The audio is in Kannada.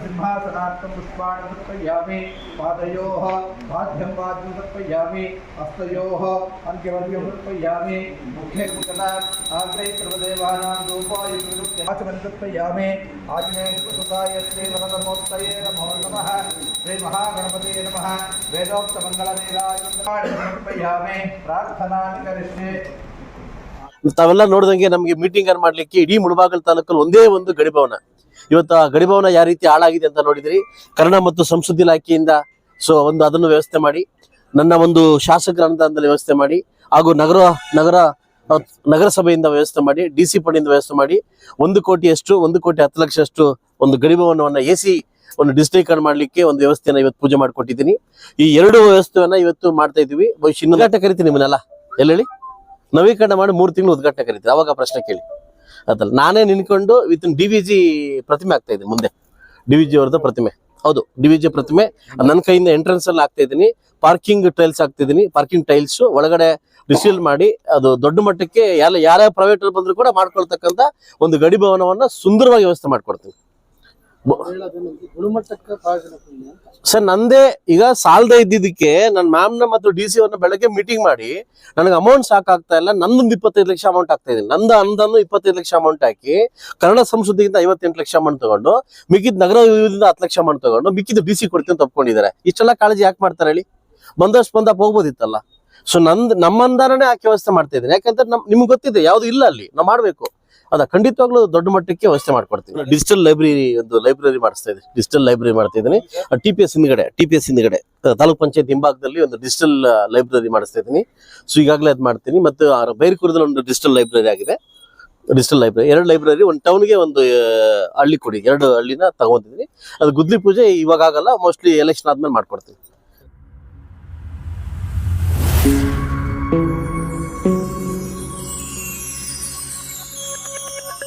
सिंहासनार्थं पुष्पाणि समर्पयामि पादयोः पाद्यं पाद्यं समर्पयामि हस्तयोः अर्घ्यवर्घ्यं समर्पयामि मुखे कुशलात् आग्रे सर्वदेवानां रूपाय समर्पयामि आग्ने सुताय श्री वरदमोत्तये नमो नमः श्री महागणपते नमः वेदोक्तमङ्गलनीराय समर्पयामि प्रार्थनानि करिष्ये ತಾವೆಲ್ಲ ನೋಡ್ದಂಗೆ ನಮಗೆ ಮೀಟಿಂಗ್ ಅನ್ನು ಮಾಡ್ಲಿಕ್ಕೆ ಇಡೀ ಮುಳಬಾಗಲ್ ತಾಲೂಕಲ್ಲಿ ಒಂದೇ ಒಂದು ಗಡಿಭವನ ಇವತ್ತು ಆ ಗಡಿಭವನ ಯಾವ ರೀತಿ ಹಾಳಾಗಿದೆ ಅಂತ ನೋಡಿದ್ರಿ. ಕನ್ನಡ ಮತ್ತು ಸಂಸ್ಕೃತಿ ಇಲಾಖೆಯಿಂದ ಸೊ ಒಂದು ಅದನ್ನು ವ್ಯವಸ್ಥೆ ಮಾಡಿ, ನನ್ನ ಒಂದು ಶಾಸಕರ ಅನುದಾನದಲ್ಲಿ ವ್ಯವಸ್ಥೆ ಮಾಡಿ, ಹಾಗೂ ನಗರ ನಗರ, ನಗರಸಭೆಯಿಂದ ವ್ಯವಸ್ಥೆ ಮಾಡಿ, ಡಿ ಸಿ ಪಡೆಯಿಂದ ವ್ಯವಸ್ಥೆ ಮಾಡಿ, ಒಂದು ಕೋಟಿಯಷ್ಟು ಒಂದು ಕೋಟಿ ಹತ್ತು ಲಕ್ಷಷ್ಟು ಒಂದು ಗಡಿಭವನವನ್ನು ಎ ಸಿ ಒಂದು ಡಿಜಿಟಲೀಕರಣ ಮಾಡಲಿಕ್ಕೆ ಒಂದು ವ್ಯವಸ್ಥೆಯನ್ನು ಇವತ್ತು ಪೂಜೆ ಮಾಡಿಕೊಟ್ಟಿದ್ದೀನಿ. ಈ ಎರಡು ವ್ಯವಸ್ಥೆಯನ್ನ ಇವತ್ತು ಮಾಡ್ತಾ ಇದ್ದೀವಿ. ಭವಿಷ್ಯ ಉದ್ಘಾಟನೆ ಕರಿತೀನಿ ನಿಮ್ಮನ್ನೆಲ್ಲ. ಎಲ್ಲೇಳಿ ನವೀಕರಣ ಮಾಡಿ ಮೂರು ತಿಂಗಳು ಉದ್ಘಾಟನೆ ಕರಿತೀನಿ ಅವಾಗ ಪ್ರಶ್ನೆ ಕೇಳಿ. ಅದಲ್ಲ ನಾನೇ ನಿನ್ಕೊಂಡು ವಿತ್ ಡಿ ವಿ ಜಿ ಪ್ರತಿಮೆ ಆಗ್ತಾ ಇದೆ ಮುಂದೆ. ಡಿ ವಿ ಜಿ ಅವ್ರದ್ದು ಪ್ರತಿಮೆ. ಹೌದು, ಡಿ ವಿ ಜಿ ಪ್ರತಿಮೆ. ನನ್ನ ಕೈಯಿಂದ ಎಂಟ್ರೆನ್ಸ್ ಅಲ್ಲಿ ಆಗ್ತಾ ಇದ್ದೀನಿ. ಪಾರ್ಕಿಂಗ್ ಟೈಲ್ಸ್ ಹಾಕ್ತಿದ್ದೀನಿ ಪಾರ್ಕಿಂಗ್ ಟೈಲ್ಸ್ ಒಳಗಡೆ ರಿಸೀಲ್ ಮಾಡಿ, ಅದು ದೊಡ್ಡ ಮಟ್ಟಕ್ಕೆ ಯಾರ ಯಾರ್ಯಾವ ಪ್ರೈವೇಟ್ ಬಂದ್ರು ಕೂಡ ಮಾಡ್ಕೊಳ್ತಕ್ಕಂಥ ಒಂದು ಗಡಿ ಭವನವನ್ನ ಸುಂದರವಾಗಿ ವ್ಯವಸ್ಥೆ ಮಾಡ್ಕೊಡ್ತೀನಿ. ಸರ್, ನಂದೇ ಈಗ ಸಾಲದ ಇದ್ದಿದ್ದಕ್ಕೆ ನನ್ನ ಮ್ಯಾಮ್ನ ಮತ್ತು ಡಿ ಸಿ ಅವ್ರನ್ನ ಬೆಳಗ್ಗೆ ಮೀಟಿಂಗ್ ಮಾಡಿ ನನಗೆ ಅಮೌಂಟ್ ಸಾಕಾಗ್ತಾ ಇಲ್ಲ, ನಂದೊಂದು ಇಪ್ಪತ್ತೈದು ಲಕ್ಷ ಅಮೌಂಟ್ ಆಗ್ತಾ ಇದೆ. ನಂದು ಅಂದನ್ನು ಇಪ್ಪತ್ತೈದು ಲಕ್ಷ ಅಮೌಂಟ್ ಹಾಕಿ ಕನ್ನಡ ಸಂಸ್ಕೃತಿಯಿಂದ ಐವತ್ತೆಂಟು ಲಕ್ಷ ಅಮೌಂಟ್ ತಗೊಂಡು, ಮಿಕ್ಕಿದ ನಗರ ಹತ್ತು ಲಕ್ಷ ಅಮೌಂಟ್ ತಗೊಂಡು, ಮಿಕ್ಕಿದ ಡಿ ಸಿ ಕೊಡ್ತೀನಿ ಅಂತ ಇಷ್ಟೆಲ್ಲ ಕಾಳಜಿ ಯಾಕೆ ಮಾಡ್ತಾರೆ ಹೇಳಿ? ಬಂದಷ್ಟು ಬಂದಪ್ಪ ಹೋಗ್ಬೋದಿತ್ತಲ್ಲ. ಸೊ ನಂದ್ ನಮ್ಮಂದಾನೇ ಆಕೆ ವ್ಯವಸ್ಥೆ ಮಾಡ್ತಾ ಇದ್ದೀನಿ. ಯಾಕಂದ್ರೆ ನಮ್ ನಿಮ್ಗೆ ಗೊತ್ತಿದೆ, ಯಾವ್ದು ಇಲ್ಲ ಅಲ್ಲಿ. ನಾವು ಮಾಡ್ಬೇಕು. ಅದ, ಖಂಡಿತವಾಗ್ಲೂ ದೊಡ್ಡ ಮಟ್ಟಕ್ಕೆ ವ್ಯವಸ್ಥೆ ಮಾಡ್ಕೊಡ್ತೀನಿ ಡಿಜಿಟಲ್ ಲೈಬ್ರರಿ ಒಂದು ಲೈಬ್ರರಿ ಮಾಡಿಸ್ತಾ ಇದ್ದೀನಿ. ಡಿಜಿಟಲ್ ಲೈಬ್ರರಿ ಮಾಡ್ತಾ ಇದ್ದೀನಿ. ಟಿ ಪಿ ಎಸ್ ಹಿಂದ್ಗಡೆ ಟಿ ಪಿ ಎಸ್ ಹಿಂದ್ಗಡೆ ತಾಲೂಕ್ ಪಂಚಾಯತ್ ಹಿಂಭಾಗದಲ್ಲಿ ಒಂದು ಡಿಜಿಟಲ್ ಲೈಬ್ರರಿ ಮಾಡಿಸ್ತಾ ಇದ್ದೀನಿ. ಸೊ ಈಗಾಗಲೇ ಅದು ಮಾಡ್ತೀನಿ. ಮತ್ತು ಬೈರ್ಕೂರದಲ್ಲಿ ಒಂದು ಡಿಜಿಟಲ್ ಲೈಬ್ರರಿ ಆಗಿದೆ. ಡಿಜಿಟಲ್ ಲೈಬ್ರರಿ ಎರಡು ಲೈಬ್ರರಿ ಒಂದು ಟೌನ್ಗೆ ಒಂದು ಹಳ್ಳಿ ಕೊಡಿ. ಎರಡು ಹಳ್ಳಿನ ತಗೊಂಡಿದ್ದೀನಿ. ಅದು ಗುದ್ಲಿ ಪೂಜೆ ಇವಾಗ ಆಗಲ್ಲ ಮೋಸ್ಟ್ಲಿ ಎಲೆಕ್ಷನ್ ಆದ್ಮೇಲೆ ಮಾಡ್ಕೊಡ್ತೀನಿ.